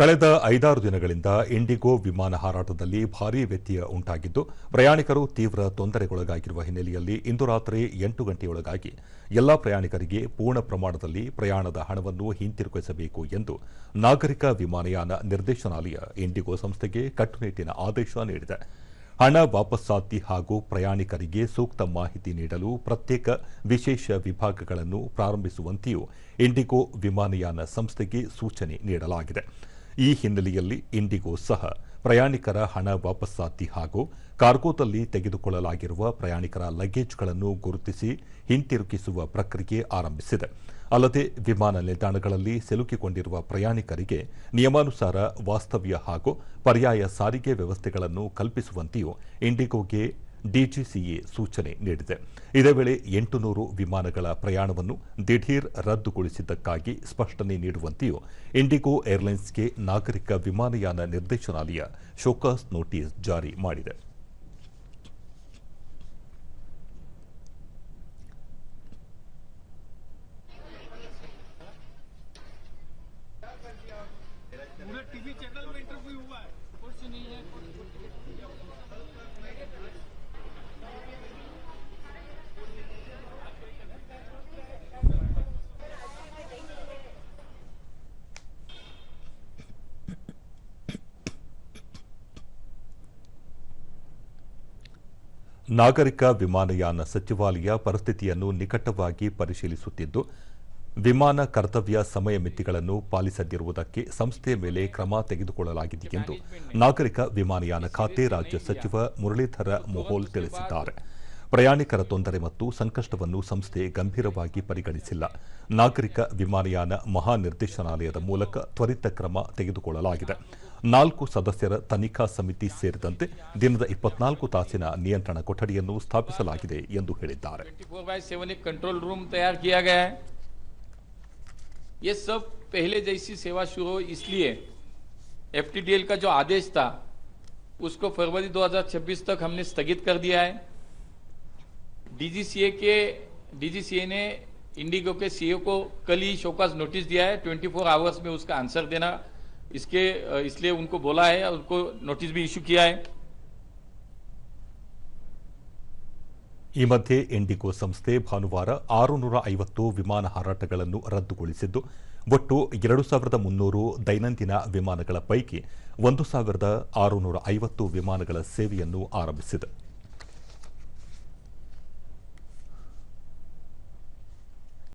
ಕಳೆದ ಐದಾರು ದಿನಗಳಿಂದ ಇಂಡಿಗೋ ವಿಮಾನ ಹಾರಾಟದಲ್ಲಿ ಭಾರೀ ವ್ಯತ್ಯಯ ಉಂಟಾಗಿದ್ದು, ಪ್ರಯಾಣಿಕರು ತೀವ್ರ ತೊಂದರೆಗೊಳಗಾಗಿರುವ ಹಿನ್ನೆಲೆಯಲ್ಲಿ ಇಂದು ರಾತ್ರಿ ಎಂಟು ಗಂಟೆಯೊಳಗಾಗಿ ಎಲ್ಲಾ ಪ್ರಯಾಣಿಕರಿಗೆ ಪೂರ್ಣ ಪ್ರಮಾಣದಲ್ಲಿ ಪ್ರಯಾಣದ ಹಣವನ್ನು ಹಿಂತಿರುಗಿಸಬೇಕು ಎಂದು ನಾಗರಿಕ ವಿಮಾನಯಾನ ನಿರ್ದೇಶನಾಲಯ ಇಂಡಿಗೋ ಸಂಸ್ಥೆಗೆ ಕಟ್ಟುನಿಟ್ಟಿನ ಆದೇಶ ನೀಡಿದೆ. ಹಣ ವಾಪಸ್ಸಾತಿ ಹಾಗೂ ಪ್ರಯಾಣಿಕರಿಗೆ ಸೂಕ್ತ ಮಾಹಿತಿ ನೀಡಲು ಪ್ರತ್ಯೇಕ ವಿಶೇಷ ವಿಭಾಗಗಳನ್ನು ಪ್ರಾರಂಭಿಸುವಂತೆಯೂ ಇಂಡಿಗೋ ವಿಮಾನಯಾನ ಸಂಸ್ಥೆಗೆ ಸೂಚನೆ ನೀಡಲಾಗಿದೆ. ಈ ಹಿನ್ನೆಲೆಯಲ್ಲಿ ಇಂಡಿಗೋ ಸಹ ಪ್ರಯಾಣಿಕರ ಹಣ ವಾಪಸ್ಸಾತಿ ಹಾಗೂ ಕಾರ್ಗೋದಲ್ಲಿ ತೆಗೆದುಕೊಳ್ಳಲಾಗಿರುವ ಪ್ರಯಾಣಿಕರ ಲಗೇಜ್ಗಳನ್ನು ಗುರುತಿಸಿ ಹಿಂತಿರುಗಿಸುವ ಪ್ರಕ್ರಿಯೆ ಆರಂಭಿಸಿದೆ. ಅಲ್ಲದೆ ವಿಮಾನ ನಿಲ್ದಾಣಗಳಲ್ಲಿ ಸಿಲುಕಿಕೊಂಡಿರುವ ಪ್ರಯಾಣಿಕರಿಗೆ ನಿಯಮಾನುಸಾರ ವಾಸ್ತವ್ಯ ಹಾಗೂ ಪರ್ಯಾಯ ಸಾರಿಗೆ ವ್ಯವಸ್ಥೆಗಳನ್ನು ಕಲ್ಪಿಸುವಂತೆಯೂ ಇಂಡಿಗೋಗೆ ಡಿಜಿಸಿಎ ಸೂಚನೆ ನೀಡಿದೆ. ಇದೇ ವೇಳೆ ಎಂಟುನೂರು ವಿಮಾನಗಳ ಪ್ರಯಾಣವನ್ನು ದಿಢೀರ್ ರದ್ದುಗೊಳಿಸಿದ್ದಕ್ಕಾಗಿ ಸ್ಪಷ್ಟನೆ ನೀಡುವಂತೆಯೂ ಇಂಡಿಗೋ ಏರ್ಲೈನ್ಸ್ಗೆ ನಾಗರಿಕ ವಿಮಾನಯಾನ ನಿರ್ದೇಶನಾಲಯ ಶೋಕಾಸ್ ನೋಟಿಸ್ ಜಾರಿ ಮಾಡಿದೆ. ನಾಗರಿಕ ವಿಮಾನಯಾನ ಸಚಿವಾಲಯ ಪರಿಸ್ಥಿತಿಯನ್ನು ನಿಕಟವಾಗಿ ಪರಿಶೀಲಿಸುತ್ತಿದ್ದು, ವಿಮಾನ ಕರ್ತವ್ಯ ಸಮಯ ಮಿತಿಗಳನ್ನು ಪಾಲಿಸದಿರುವುದಕ್ಕೆ ಸಂಸ್ಥೆಯ ಮೇಲೆ ಕ್ರಮ ತೆಗೆದುಕೊಳ್ಳಲಾಗಿದೆ ಎಂದು ನಾಗರಿಕ ವಿಮಾನಯಾನ ಖಾತೆ ರಾಜ್ಯ ಸಚಿವ ಮುರಳೀಧರ ಮೊಹೋಲ್ ತಿಳಿಸಿದ್ದಾರೆ. ಪ್ರಯಾಣಿಕರ ತೊಂದರೆ ಮತ್ತು ಸಂಕಷ್ಟವನ್ನು ಸಂಸ್ಥೆ ಗಂಭೀರವಾಗಿ ಪರಿಗಣಿಸಿಲ್ಲ. ನಾಗರಿಕ ವಿಮಾನಯಾನ ಮಹಾನಿರ್ದೇಶನಾಲಯದ ಮೂಲಕ ತ್ವರಿತ ಕ್ರಮ ತೆಗೆದುಕೊಳ್ಳಲಾಗಿದೆ. ನಾಲ್ಕು ಸದಸ್ಯರ ತನಿಖಾ ಸಮಿತಿ ಸೇರಿದಂತೆ ದಿನದ ಇಪ್ಪತ್ನಾಲ್ಕು ತಾಸಿನ ನಿಯಂತ್ರಣ ಕೊಠಡಿಯನ್ನು ಸ್ಥಾಪಿಸಲಾಗಿದೆ ಎಂದು ಹೇಳಿದ್ದಾರೆ ट्वेंटी फोर बाय सेवन एक कंट्रोल रूम तैयार किया गया है ये सब पहले जैसी सेवा शुरू हो इसलिए एफटीडीएल का जो आदेश था उसको फरवरी 2026 तक हमने स्थगित कर दिया है डीजीसीए के डीजीसीए ने इंडिगो के सीईओ को कल ही शोकाज नोटिस दिया है 24 आवर्स में उसका आंसर देना इसके अ, इसलिए उनको बोला है और उनको नोटिस भी इशू किया है ಈ ಮಧ್ಯೆ ಇಂಡಿಗೋ ಸಂಸ್ಥೆ ಭಾನುವಾರ ಆರುನೂರ ಐವತ್ತು ವಿಮಾನ ಹಾರಾಟಗಳನ್ನು ರದ್ದುಗೊಳಿಸಿದ್ದು ಒಟ್ಟು ಎರಡು ಸಾವಿರದ ಮುನ್ನೂರು ದೈನಂದಿನ ವಿಮಾನಗಳ ಪೈಕಿ ಒಂದು ಸಾವಿರದ ಆರುನೂರ ಐವತ್ತು ವಿಮಾನಗಳ ಸೇವೆಯನ್ನು ಆರಂಭಿಸಿದೆ